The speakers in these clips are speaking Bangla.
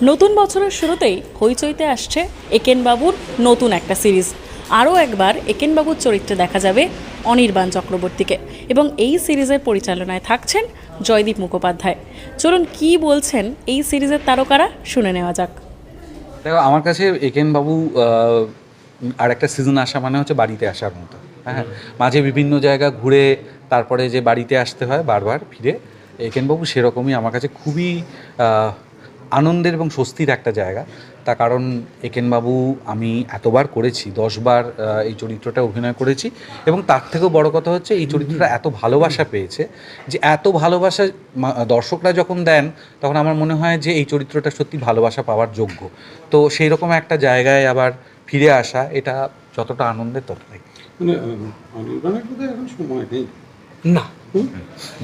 নতুন বছরের শুরুতেই হইচইতে আসছে একেনবাবুর নতুন একটা সিরিজ। আরও একবার একেনবাবুর চরিত্রে দেখা যাবে অনির্বাণ চক্রবর্তীকে এবং এই সিরিজের পরিচালনায় থাকছেন জয়দীপ মুখোপাধ্যায়। চলুন কি বলছেন এই সিরিজের তারকারা শুনে নেওয়া যাক। দেখো, আমার কাছে একেন বাবু আর একটা সিজন আসা মানে হচ্ছে বাড়িতে আসার মতো। হ্যাঁ মাঝে বিভিন্ন জায়গা ঘুরে তারপরে যে বাড়িতে আসতে হয়, বারবার ফিরে, একেনবাবু সেরকমই আমার কাছে খুবই আনন্দের এবং স্বস্তির একটা জায়গা। তার কারণ একেনবাবু আমি এতবার করেছি দশবার এই চরিত্রটা অভিনয় করেছি এবং তার থেকেও বড় কথা হচ্ছে এই চরিত্রটা এত ভালোবাসা পেয়েছে যে এত ভালোবাসা দর্শকরা যখন দেন তখন আমার মনে হয় যে এই চরিত্রটা সত্যি ভালোবাসা পাওয়ার যোগ্য। তো সেই রকম একটা জায়গায় আবার ফিরে আসা এটা যতটা আনন্দের ততটাই। মানে এখন সময় নেই। না।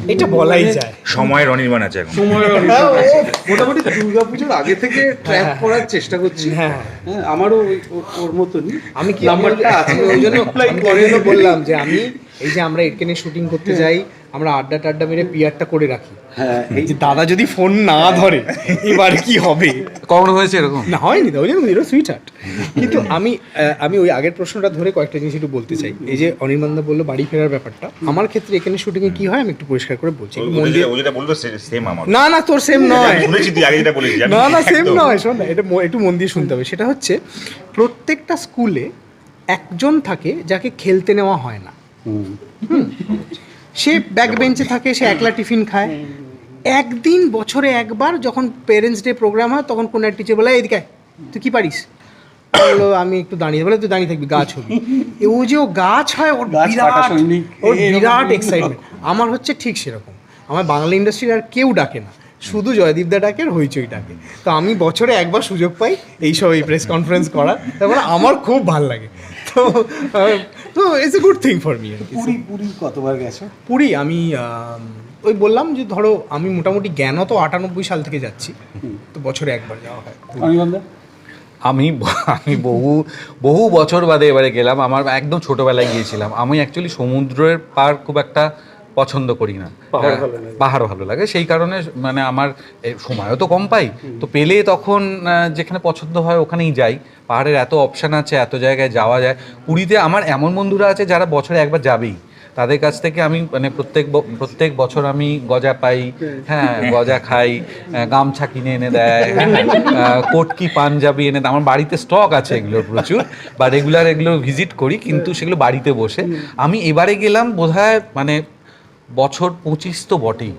এটা বলাই যায়। সময়ের অনির্বাণ আছে এখন। সময় মোটামুটি দুর্গাপুজোর আগে থেকে ট্র্যাক করার চেষ্টা করছি। হ্যাঁ। হ্যাঁ আমারও ওই- ওর- মতনই। আমি কি নাম্বারটা আছে ওই জন্য আমি ওই জন্য বললাম। যে আমি এই যে আমরা এখানে শুটিং করতে যাই আমরা আড্ডা টাড্ডা মেরে পিয়ারটা করে রাখি। হ্যাঁ এই যে দাদা যদি ফোন না ধরে এবার কি হবে? কখনো হয়েছে এরকম? না হয়নি তো ওই জন্য সুইট হার্ট কিন্তু আমি আমি ওই আগের প্রশ্নটা ধরে কয়েকটা জিনিস একটু বলতে চাই। এই যে অনির্বাণদা বলল বাড়ি ফেরার ব্যাপারটা আমার ক্ষেত্রে এখানে শুটিংয়ে কি হয় আমি একটু পরিষ্কার করে বলছি। মন না না তোর সেম নয়। না না সেম নয় শোন না এটা একটু মন দিয়ে শুনতে হবে। সেটা হচ্ছে প্রত্যেকটা স্কুলে একজন থাকে যাকে খেলতে নেওয়া হয় না। সে ব্যাক বেঞ্চে থাকে সে একলা টিফিন খায়। একদিন বছরে একবার যখন পেরেন্টস ডে প্রোগ্রাম হয় তখন কোনো এক টিচার বলে এদিকে তুই কি পারিস? বলল আমি একটু দাঁড়িয়ে বলে তুই দাঁড়িয়ে থাকবি গাছ হবি ও যে ও গাছ হয় ওর বিরাট ওর বিরাট এক্সাইটমেন্ট আমার হচ্ছে ঠিক সেরকম। আমার বাংলা ইন্ডাস্ট্রির আর কেউ ডাকে না। শুধু জয়দীপদা ডাকে আর হইচই ডাকে। তো আমি বছরে একবার সুযোগ পাই এইসব এই প্রেস কনফারেন্স করার। তারপরে আমার খুব ভালো লাগে। তো তো it's a good thing for me Puri Puri কতবার গেছো? পুরী আমি ওই বললাম যে ধরো আমি মোটামুটি জ্ঞান তো আটানব্বই সাল থেকে যাচ্ছি। তো বছরে একবার যাওয়া হয়। আমি আমি বহু বহু বছর বাদে এবারে গেলাম। আমার একদম ছোটবেলায় গিয়েছিলাম। আমি অ্যাকচুয়ালি সমুদ্রের পার খুব একটা পছন্দ করি না। পাহাড় ভালো লাগে। পাহাড় ভালো লাগে। সেই কারণে মানে আমার সময়ও তো কম পাই। তো পেলে তখন যেখানে পছন্দ হয় ওখানেই যাই। পাহাড়ের এত অপশান আছে এত জায়গায় যাওয়া যায়। পুরীতে আমার এমন বন্ধুরা আছে যারা বছরে একবার যাবেই। তাদের কাছ থেকে আমি মানে প্রত্যেক প্রত্যেক বছর আমি গজা পাই। হ্যাঁ গজা খাই গামছা কিনে এনে দেয়। হ্যাঁ, কোটকি পাঞ্জাবি এনে দেয়। আমার বাড়িতে স্টক আছে এগুলোর প্রচুর। বা রেগুলার এগুলো ভিজিট করি কিন্তু সেগুলো বাড়িতে বসে। আমি এবারে গেলাম বোধহয় মানে বছর পঁচিশ তো বটেই।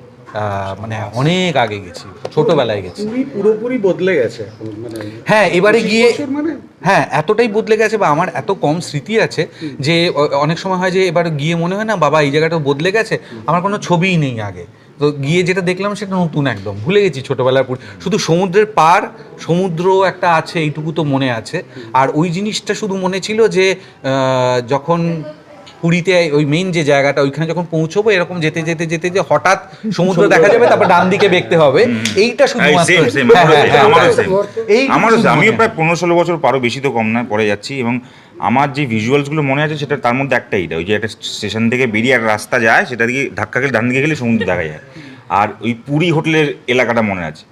মানে অনেক আগে গেছি ছোটবেলায় গেছি। পুরোপুরি বদলে গেছে মানে হ্যাঁ এবারে গিয়ে মানে? হ্যাঁ এতটাই বদলে গেছে বা আমার এত কম স্মৃতি আছে যে অনেক সময় হয় যে এবার গিয়ে মনে হয় না বাবা এই জায়গাটা বদলে গেছে। আমার কোনো ছবিই নেই আগে। তো গিয়ে যেটা দেখলাম সেটা নতুন একদম ভুলে গেছি ছোটবেলার পুরী শুধু সমুদ্রের পার সমুদ্র একটা আছে এইটুকু তো মনে আছে। আর ওই জিনিসটা শুধু মনে ছিল যে যখন পুরীতে ওই মেইন যে জায়গাটা ওইখানে যখন পৌঁছবো এরকম যেতে যেতে যেতে যে হঠাৎ সমুদ্র দেখা যাবে তারপর ডান দিকে দেখতে হবে। এইটা শুধুমাত্র same, হ্যাঁ, হ্যাঁ, হ্যাঁ, আমিও প্রায় পনেরো ষোলো বছর পারো বেশি তো কম নয় পরে যাচ্ছি এবং আমার যে ভিজুয়ালসগুলো মনে আছে সেটা তার মধ্যে একটাই এটা। ওই যে একটা স্টেশন থেকে বেরিয়ে একটা রাস্তা যায় সেটা দিকে ধাক্কা খেলে ডান দিকে গেলে সমুদ্র দেখা যায়। আর ওই পুরী হোটেলের এলাকাটা মনে আছে।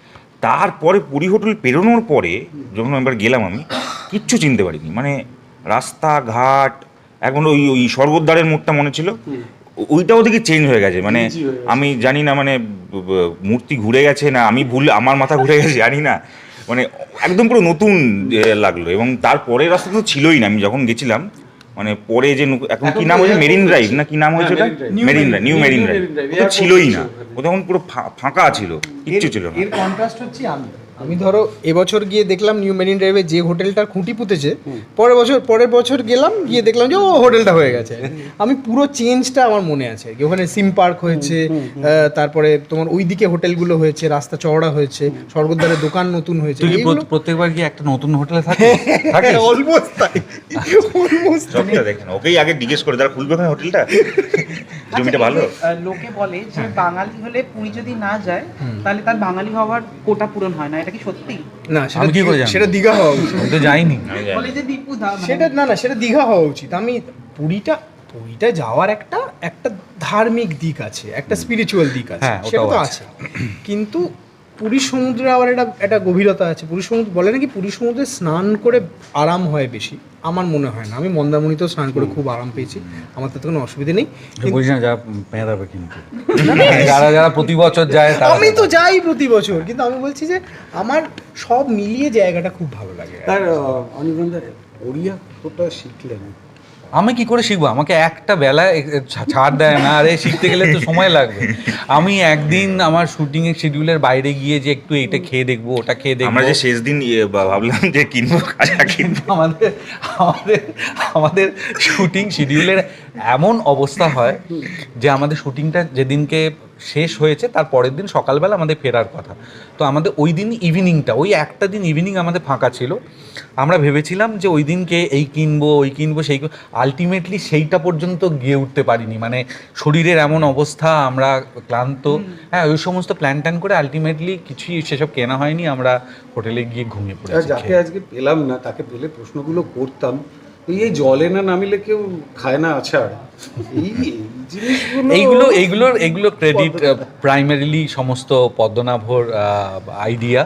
তারপরে পুরী হোটেল পেরোনোর পরে যখন একবার গেলাম আমি কিচ্ছু চিনতে পারিনি। মানে রাস্তাঘাট এখন ওই ওই স্বর্গদ্বারের মুখটা মনে ছিল। ওইটাও দেখি চেঞ্জ হয়ে গেছে। মানে। আমি জানি না মানে মূর্তি ঘুরে গেছে না আমি ভুল আমার মাথা ঘুরে গেছে জানি না। মানে একদম পুরো নতুন লাগল। এবং তারপরের রাস্তা তো ছিলই না। আমি যখন গেছিলাম মানে পরে যে এখন কি নাম হয়েছে? মেরিন ড্রাইভ না কি নাম হয়েছে ওটা? হ্যাঁ, Drive। Marine drive new marine drive ওটা ছিলই না। ও তখন পুরো ফাঁকা ছিল কিচ্ছু ছিল না। এর কন্ট্রাস্ট হচ্ছে আমি। আমি ধরো এবছর গিয়ে দেখলাম নিউ মেরিন ড্রাইভে যে হোটেলটার খুঁটি পুঁতেছে পরের বছর পরের বছর গেলাম গিয়ে দেখলাম যে ও হোটেলটা হয়ে গেছে। আমি পুরো চেঞ্জটা আমার মনে আছে। ওখানে সিম পার্ক হয়েছে তারপরে তোমার ওইদিকে হোটেলগুলো হয়েছে রাস্তা চওড়া হয়েছে স্বর্গদ্বারের দোকান নতুন হয়েছে। কি প্রত্যেকবার গিয়ে একটা নতুন হোটেলে থাকে অলমোস্ট তাই। অলমোস্ট সবটা দেখেন ওকেই আগে জিজ্ঞেস করে তারা খুলবে ওখানে হোটেলটা? জমিটা ভালো? আচ্ছা, এই, আহ, লোকে বলে যে বাঙালি হলে পুরী যদি না যায় তাহলে তার বাঙালি হওয়ার কোটা পূরণ হয় না। এটা কি সত্যি? না সেটা কি করে সেটা দীঘা হওয়া উচিত। আমি তো যাইনি। আমি জানি। বলে যে দীপু দা মানে- সেটা না না সেটা দীঘা হওয়া উচিত। আমি পুরীটা পুরীটা যাওয়ার একটা একটা ধার্মিক দিক আছে একটা স্পিরিচুয়াল দিক আছে। হ্যাঁ, সেটা তো। আছে। কিন্তু পুরীর সমুদ্রে আবার একটা একটা গভীরতা আছে। পুরীর সমুদ্র বলে নাকি পুরীর সমুদ্রে স্নান করে আরাম হয় বেশি? আমার মনে হয় না। আমি মন্দারমণিতেও স্নান করে খুব আরাম পেয়েছি। আমার তাতে কোনো অসুবিধা নেই। বলিস না যারা পেঁদাবে কিন্তু। যারা যারা প্রতি বছর যায় আমি তো যাই প্রতি বছর কিন্তু আমি বলছি যে আমার সব মিলিয়ে জায়গাটা খুব ভালো লাগে। তার অনির্বাণদা ওড়িয়া কতটা শিখলেন? আমি কি করে শিখব? আমাকে একটা বেলা ছাড় দেয় না আরে শিখতে গেলে তো সময় লাগবে। আমি একদিন আমার শুটিং এর শিডিউলের বাইরে গিয়ে যে একটু এটা খেয়ে দেখব ওটা খেয়ে দেখব। আমরা যে শেষ দিন ইয়ে ভাবলাম যে কিনবো খাজা কিনবো। আমাদের আমাদের আমাদের শুটিং শিডিউলের এমন অবস্থা হয় যে আমাদের শুটিংটা যেদিনকে শেষ হয়েছে তার পরের দিন সকালবেলা আমাদের ফেরার কথা। তো আমাদের ওই দিন ইভিনিংটা ওই একটা দিন ইভিনিং আমাদের ফাঁকা ছিল। আমরা ভেবেছিলাম যে ওই দিনকে এই কিনবো ওই কিনবো সেই আলটিমেটলি সেইটা পর্যন্ত গিয়ে উঠতে পারিনি। মানে শরীরের এমন অবস্থা আমরা ক্লান্ত। হ্যাঁ ওই সমস্ত প্ল্যান ট্যান করে আলটিমেটলি কিছুই সেসব কেনা হয়নি আমরা হোটেলে গিয়ে ঘুমিয়ে পড়েছি। যাকে আজকে পেলাম না তাকে পেলে প্রশ্নগুলো করতাম। এই এই জলে না নামিলে কেউ খায় না আছাড়। এই এই এইগুলো এইগুলোর এগুলো ক্রেডিট প্রাইমারিলি সমস্ত পদ্মনাভর আইডিয়া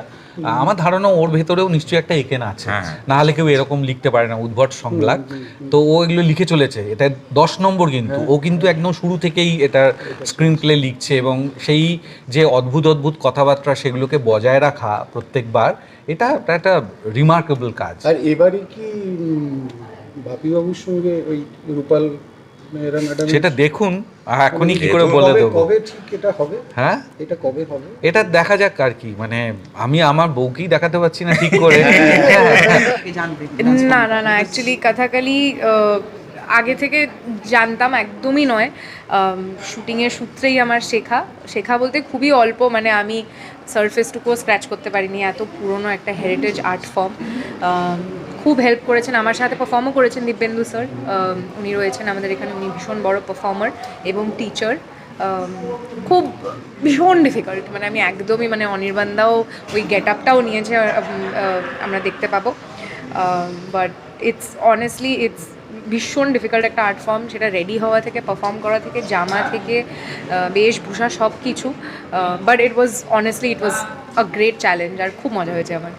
আমার ধারণা ওর ভেতরেও নিশ্চয়ই একটা একেন আছে। হ্যাঁ। না হলে কেউ এরকম লিখতে পারে না উদ্ভট সংলাপ। তো ও এগুলো লিখে চলেছে। এটা দশ নম্বর কিন্তু। ও কিন্তু একদম শুরু থেকেই এটা স্ক্রিন প্লে লিখছে এবং সেই যে অদ্ভুত অদ্ভুত কথাবার্তা সেগুলোকে বজায় রাখা প্রত্যেকবার এটা একটা রিমার্কেবল কাজ। আর এবারে কি বাপিবাবুর সঙ্গে ওই রূপাল ম্যাডাম সেটা দেখুন আর এখনই কি করে বলে দেবো কবে ঠিক এটা হবে হ্যাঁ এটা কবে হবে এটা দেখা যাক আর কি মানে আমি আমার বউকেই দেখাতে পারছি না ঠিক করে না না না অ্যাকচুয়ালি কথাকালি আগে থেকে জানতাম একদমই নয় শুটিংয়ের সূত্রেই আমার শেখা শেখা বলতে খুবই অল্প মানে আমি সারফেসটুকুও স্ক্র্যাচ করতে পারিনি এত পুরনো একটা হেরিটেজ আর্ট ফর্ম খুব হেল্প করেছেন, আমার সাথে পারফর্মও করেছেন দিব্যেন্দু স্যার উনি রয়েছেন আমাদের এখানে, উনি ভীষণ বড় পারফর্মার এবং টিচার খুব ভীষণ ডিফিকাল্ট মানে আমি একদমই মানে অনির্বাণদাও ওই গেট আপটাও নিয়েছে আমরা দেখতে পাবো। বাট ইটস অনেস্টলি ইটস ভীষণ ডিফিকাল্ট একটা আর্ট ফর্ম সেটা রেডি হওয়া থেকে পারফর্ম করা থেকে জামা থেকে বেশভূষা সব কিছু but it was honestly it was a great challenge আর খুব মজা হয়েছে আমার।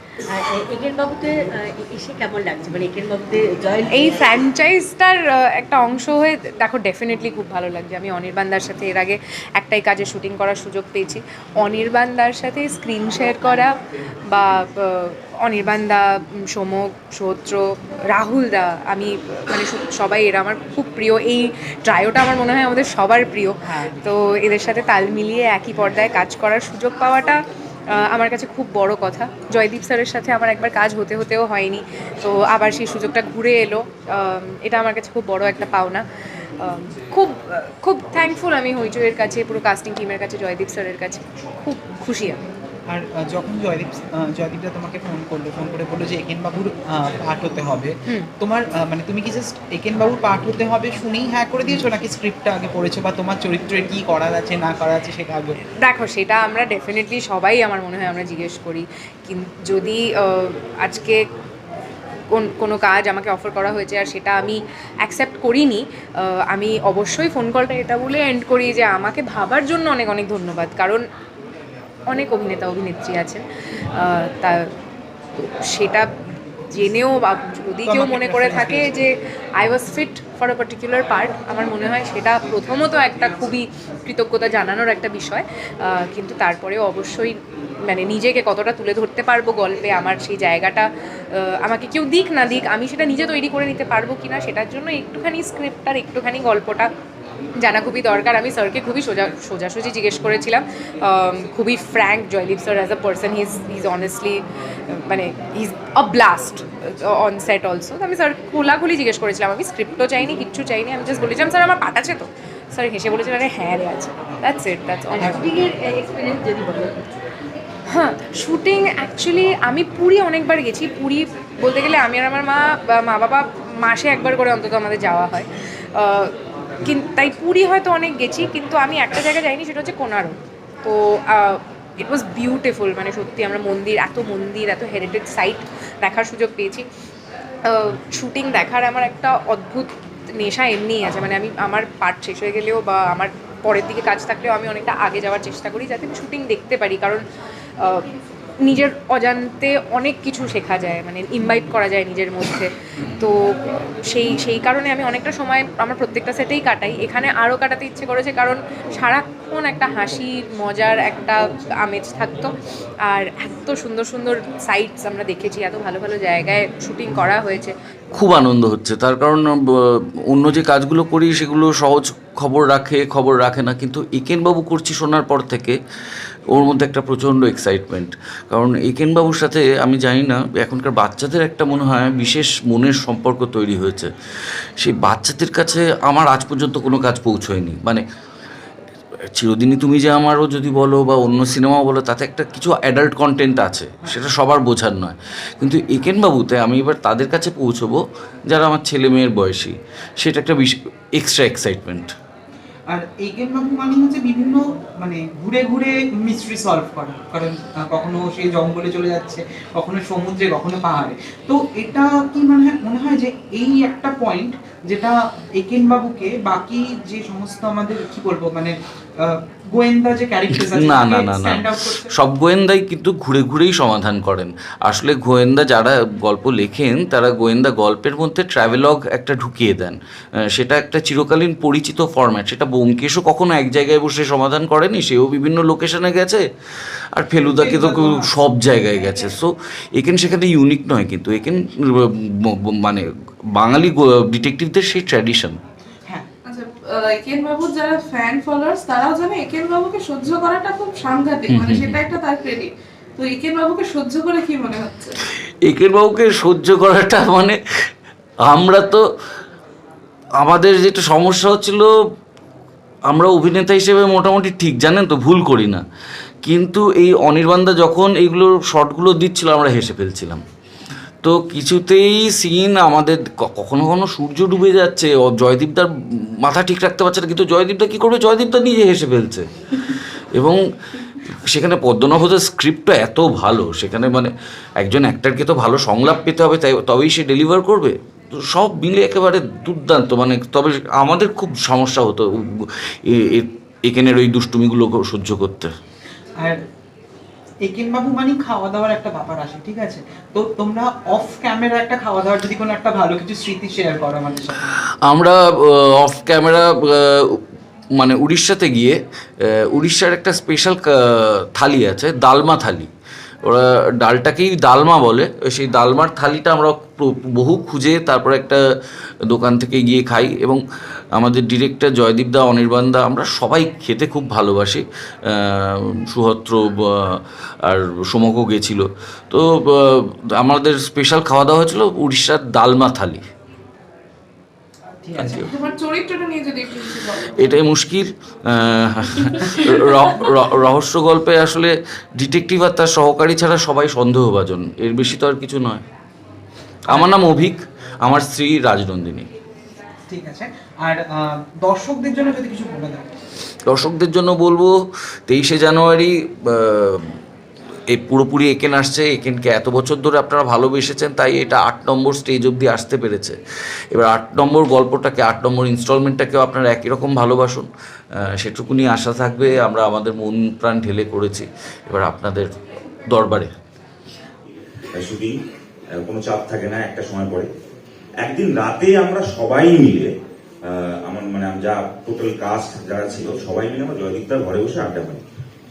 মানে এই ফ্র্যাঞ্চাইজটার একটা অংশ হয়ে দেখো ডেফিনেটলি খুব ভালো লাগছে। আমি অনির্বাণদার সাথে এর আগে একটাই কাজে শুটিং করার সুযোগ পেয়েছি। অনির্বাণদার সাথে স্ক্রিন শেয়ার করা বা অনির্বাণদা উম, সোমক সৌত্র রাহুল দা আমি মানে সবাই এরা আমার খুব প্রিয়। এই ট্রায়োটা আমার মনে হয় আমাদের সবার প্রিয়। তো এদের সাথে তাল মিলিয়ে একই পর্দায় কাজ করার সুযোগ পাওয়াটা আমার কাছে খুব বড় কথা। জয়দীপ স্যারের সাথে আমার একবার কাজ হতে হতেও হয়নি। তো আবার সেই সুযোগটা ঘুরে এলো। এটা আমার কাছে খুব বড় একটা পাওনা। খুব খুব থ্যাঙ্কফুল আমি হইচইয়ের কাছে পুরো কাস্টিং টিমের কাছে জয়দীপ স্যারের কাছে। খুব খুশি আমি। আর যখন জয়দীপ জয়দীপটা তোমাকে ফোন করল ফোন করে বলল যে একেন বাবুর পাঠ হতে হবে। তোমার মানে তুমি কি জাস্ট একেন বাবুর পাঠ হতে হবে শুনেই হ্যাঁ করে দিয়েছ নাকি স্ক্রিপ্টটা আগে পড়েছো বা তোমার চরিত্রে কি করার আছে না করার আছে সেটা আগে? দেখো সেটা আমরা ডেফিনেটলি সবাই আমার মনে হয় আমরা জিজ্ঞেস করি। কিন্তু যদি আজকে কোন কোনো কাজ আমাকে অফার করা হয়েছে আর সেটা আমি অ্যাকসেপ্ট করিনি আমি অবশ্যই ফোন কলটা এটা বলে এন্ড করি যে আমাকে ভাবার জন্য অনেক অনেক ধন্যবাদ। কারণ অনেক অভিনেতা, অভিনেত্রী আছেন। তা সেটা জেনেও বা যদি কেউ মনে করে থাকে যে I was fit for a particular part আমার মনে হয় সেটা প্রথমত একটা খুবই কৃতজ্ঞতা জানানোর একটা বিষয়। কিন্তু তারপরেও অবশ্যই মানে নিজেকে কতটা তুলে ধরতে পারব গল্পে, আমার সেই জায়গাটা আমাকে কেউ দিক না দিক, আমি সেটা নিজে তৈরি করে নিতে পারব কিনা, সেটার জন্য একটুখানি স্ক্রিপ্টটার একটুখানি গল্পটা জানা খুবই দরকার। আমি স্যারকে খুবই সোজা সোজাসুজি জিজ্ঞেস করেছিলাম খুবই frank Joydeep sir as a person his his honestly মানে his a blast on set also আমি স্যার খোলাখুলি জিজ্ঞেস করেছিলাম আমি স্ক্রিপ্টও চাইনি কিচ্ছু চাইনি আমি জাস্ট বলেছিলাম স্যার আমার পাঠ আছে তো? স্যার হেসে বলেছিলেন আরে হ্যাঁ রে আছে। দ্যাটস ইট দ্যাটস অল হ্যাঁ শুটিং অ্যাকচুয়ালি আমি পুরী অনেকবার গেছি। পুরী বলতে গেলে আমি আর আমার মা বা মা বাবা মাসে একবার করে অন্তত আমাদের যাওয়া হয়। তাই পুরী হয়তো অনেক গেছি, কিন্তু আমি একটা জায়গায় যাইনি, সেটা হচ্ছে কোনারক। তো ইট ওয়াজ বিউটিফুল মানে সত্যি আমরা মন্দির, এত মন্দির, এত হেরিটেজ সাইট দেখার সুযোগ পেয়েছি। শুটিং দেখার আমার একটা অদ্ভুত নেশা এমনিই আছে মানে আমি, আমার পার্ট শেষ হয়ে গেলেও বা আমার পরের দিকে কাজ থাকলেও আমি অনেকটা আগে যাওয়ার চেষ্টা করি, যাতে আমি শুটিং দেখতে পারি। কারণ নিজের অজান্তে অনেক কিছু শেখা যায় মানে ইনভাইট করা যায় নিজের মধ্যে। তো সেই সেই কারণে আমি অনেকটা সময় আমার প্রত্যেকটা সেটেই কাটাই। এখানে আরও কাটাতে ইচ্ছে করেছে কারণ সারাক্ষণ একটা হাসি মজার একটা আমেজ থাকতো। আর এত সুন্দর সুন্দর সাইটস আমরা দেখেছি, এত ভালো ভালো জায়গায় শুটিং করা হয়েছে। খুব আনন্দ হচ্ছে। তার কারণ অন্য যে কাজগুলো করি, সেগুলো সহজ খবর রাখে খবর রাখে না। কিন্তু একেনবাবু করছি শোনার পর থেকে ওর মধ্যে একটা প্রচণ্ড এক্সাইটমেন্ট কারণ একেনবাবুর সাথে আমি জানি না, এখনকার বাচ্চাদের একটা মনে হয় বিশেষ মনের সম্পর্ক তৈরি হয়েছে। সেই বাচ্চাদের কাছে আমার আজ পর্যন্ত কোনো কাজ পৌঁছয়নি। মানে চিরদিনই তুমি যে আমারও যদি বলো বা অন্য সিনেমা বলো, তাতে একটা কিছু অ্যাডাল্ট কন্টেন্ট আছে, সেটা সবার বোঝার নয়। কিন্তু একেনবাবুতে আমি এবার তাদের কাছে পৌঁছবো, যারা আমার ছেলে মেয়ের বয়সী। সেটা একটা বিশ এক্সট্রা এক্সাইটমেন্ট আর এগেন বাবু মানে হচ্ছে বিভিন্ন মানে ঘুরে ঘুরে মিস্ট্রি সলভ করা। কারণ কখনো সে জঙ্গলে চলে যাচ্ছে কখনো সমুদ্রে কখনো পাহাড়ে। তো এটা কি মানে হয়- মনে হয় যে এই একটা পয়েন্ট যেটা একেন বাবুকে বাকি যে সমস্ত আমাদের কি বলব মানে গোয়েন্দা যে ক্যারেক্টার না না না না। সব গোয়েন্দাই কিন্তু ঘুরে ঘুরেই সমাধান করেন। আসলে গোয়েন্দা যারা গল্প লেখেন তারা গোয়েন্দা গল্পের মধ্যে ট্রাভেলগ একটা ঢুকিয়ে দেন। সেটা একটা চিরকালীন পরিচিত ফরম্যাট সেটা ব্যোমকেশও কখনো এক জায়গায় বসে সমাধান করেনি সেও বিভিন্ন লোকেশনে গেছে আর ফেলুদাকে তো সব জায়গায় গেছে। সো এখানে সেখানে ইউনিক নয় কিন্তু এখানে মানে বাঙালি ডিটেকটিভদের সেই ট্র্যাডিশন হ্যাঁ আচ্ছা একেন বাবুর যারা ফ্যান ফলোয়ার্স তারাও জানে একেন বাবুকে সহ্য করাটা খুব সাংঘাতিক মানে সেটা একটা তার ক্রেডিট তো একেন বাবুকে সহ্য করে কি মনে হচ্ছে? একের বাবুকে সহ্য করাটা মানে আমরা তো আমাদের যেটা সমস্যা হচ্ছিল আমরা অভিনেতা হিসেবে মোটামুটি ঠিক, জানেন তো, ভুল করি না। কিন্তু এই অনির্বাণদা যখন এইগুলো শর্টগুলো দিচ্ছিল, আমরা হেসে ফেলছিলাম। তো কিছুতেই সিন আমাদের কখনো কখনো সূর্য ডুবে যাচ্ছে, ও জয়দীপদার মাথা ঠিক রাখতে পারছে না, কিন্তু জয়দীপদা কী করবে? জয়দীপদা নিজে হেসে ফেলছে। এবং সেখানে পদ্মনাভদের স্ক্রিপ্টটা এত ভালো, সেখানে মানে একজন অ্যাক্টারকে তো ভালো সংলাপ পেতে হবে, তাই, তবেই সে ডেলিভার করবে। সব মিলে একেবারে দুর্দান্ত। মানে তবে আমাদের খুব সমস্যা হতো এখানের ওই দুষ্টুমিগুলো সহ্য করতে। আর একেন বাবু মানে খাওয়া দাওয়ার একটা ব্যাপার আসে ঠিক আছে? তো তোমরা অফ ক্যামেরা একটা খাওয়া দাওয়ার যদি কোনো একটা ভালো কিছু স্মৃতি শেয়ার করো আমাদের সাথে। আমরা অফ ক্যামেরা মানে উড়িষ্যাতে গিয়ে উড়িষ্যার একটা স্পেশাল থালি আছে দালমা থালি। ওরা ডালটাকেই ডালমা বলে। সেই ডালমার থালিটা আমরা বহু খুঁজে তারপর একটা দোকান থেকে গিয়ে খাই এবং আমাদের ডিরেক্টর জয়দীপদা অনির্বাণদা আমরা সবাই খেতে খুব ভালোবাসি। সুহত্র আর সমকও গেছিল। তো আমাদের স্পেশাল খাওয়া দাওয়া হয়েছিল উড়িষ্যার ডালমা থালি ঠিক আছে তোমার চরিত্রটা নিয়ে যদি একটু কিছু বলো এটাই মুশকিল। রহস্য গল্পে আসলে ডিটেকটিভ আর তার সহকারী ছাড়া সবাই সন্দেহভাজন। এর বেশি তো আর কিছু নয়। আমার নাম অভিক আমার স্ত্রী রাজনন্দিনী। ঠিক আছে। আর দর্শকদের জন্য যদি কিছু বলে দাও। দর্শকদের জন্য বলব তেইশে জানুয়ারি এই পুরোপুরি একেন আসছে, একেনকে এত বছর ধরে আপনারা ভালোবেসেছেন, তাই এটা আট নম্বর স্টেজ অবধি আসতে পেরেছে। এবার আট নম্বর গল্পটাকে, আট নম্বর ইনস্টলমেন্টটাকেও আপনারা একই রকম ভালোবাসুন। সেটুকুনি আশা থাকবে, আমরা আমাদের মন প্রাণ ঢেলে করেছি। এবার আপনাদের দরবারে। শুটিং কোনো চাপ থাকে না, একটা সময় পরে। একদিন রাতে আমরা সবাই মিলে আমার মানে যা টোটাল কাস্ট যারা ছিল, সবাই মিলে আমরা জয়দীপদার ঘরে বসে আড্ডা মারি।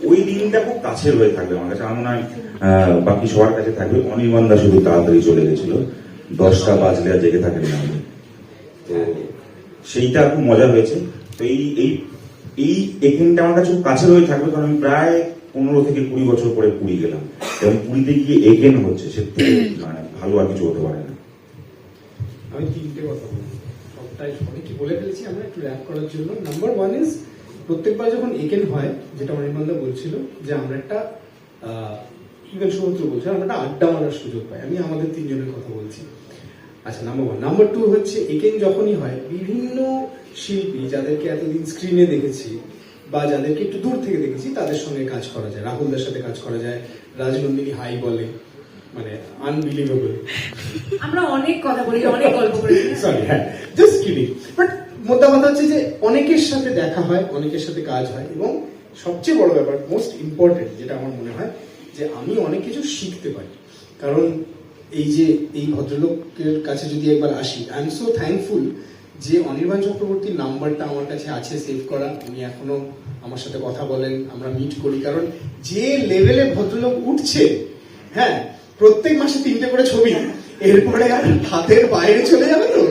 ওই দিনটা খুব কাছের হয়ে থাকবে আমার কাছে। আমার আহ, বাকি সবার কাছে থাকবে। অনির্বাণদা শুধু তাড়াতাড়ি চলে গেছিল। দশটা বাজলে আর জেগে থাকেন না তো সেইটা খুব মজা হয়েছে। তো এই এই এই এখানটা আমার কাছে খুব কাছের হয়ে থাকবে কারণ আমি প্রায় পনেরো থেকে কুড়ি বছর পরে পুরী গেলাম। এবং পুরীতে গিয়ে এগেন হচ্ছে সে মানে ভালো আর কিছু হতে পারে না। আমি তিনটে কথা বলব। সবটাই সবাই কি বলে ফেলেছি। আমরা একটু র্যাপ করার জন্য। নাম্বার ওয়ান ইজ প্রত্যেকবার যখন একেন হয় যেটা অনির্বাণদা বলছিল যে আমরা একটা ইভেন সমুদ্র বলছে আমরা একটা আড্ডা মারার সুযোগ পাই। আমি আমাদের তিনজনের কথা বলছি। আচ্ছা নাম্বার ওয়ান নাম্বার টু হচ্ছে একেন যখনই হয় বিভিন্ন শিল্পী যাদেরকে এতদিন স্ক্রিনে দেখেছি বা যাদেরকে একটু দূর থেকে দেখেছি তাদের সঙ্গে কাজ করা যায়। রাহুলদার সাথে কাজ করা যায় রাজনন্দিনী হাই বলে মানে আনবিলিভেবল আমরা অনেক কথা বলি অনেক গল্প করি সরি হ্যাঁ জাস্ট কিডিং বাট মোদ্দা কথা হচ্ছে যে অনেকের সাথে দেখা হয়, অনেকের সাথে কাজ হয় এবং সবচেয়ে বড় ব্যাপার মোস্ট ইম্পর্টেন্ট যেটা আমার মনে হয় যে আমি অনেক কিছু শিখতে পারি। কারণ এই যে এই ভদ্রলোকের কাছে যদি একবার আসি আই এম সো থ্যাঙ্কফুল যে অনির্বাণ চক্রবর্তীর নাম্বারটা আমার কাছে আছে সেভ করা। উনি এখনও আমার সাথে কথা বলেন, আমরা মিট করি। কারণ যে লেভেলে ভদ্রলোক উঠছে হ্যাঁ প্রত্যেক মাসে তিনটে করে ছবি, এরপরে আর হাতের বাইরে চলে যাবে তো?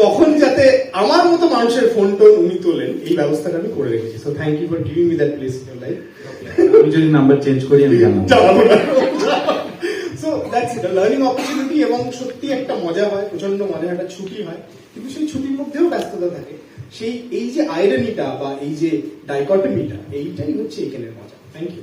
তখন যাতে আমার মতো মানুষের ফোন টোন উনি তোলেন এই ব্যবস্থাটা আমি করে রেখেছি। So thank you for giving me that place in life আমি যদি নাম্বার চেঞ্জ করি আমি জানাব। So that's it learning opportunity এবং সত্যি একটা মজা হয় প্রচণ্ড মজা একটা ছুটি হয়। কিন্তু সেই ছুটির মধ্যেও ব্যস্ততা থাকে। সেই এই যে আইরনিটা বা এই যে ডাইকটমিটা এইটাই হচ্ছে এখানের মজা। Thank you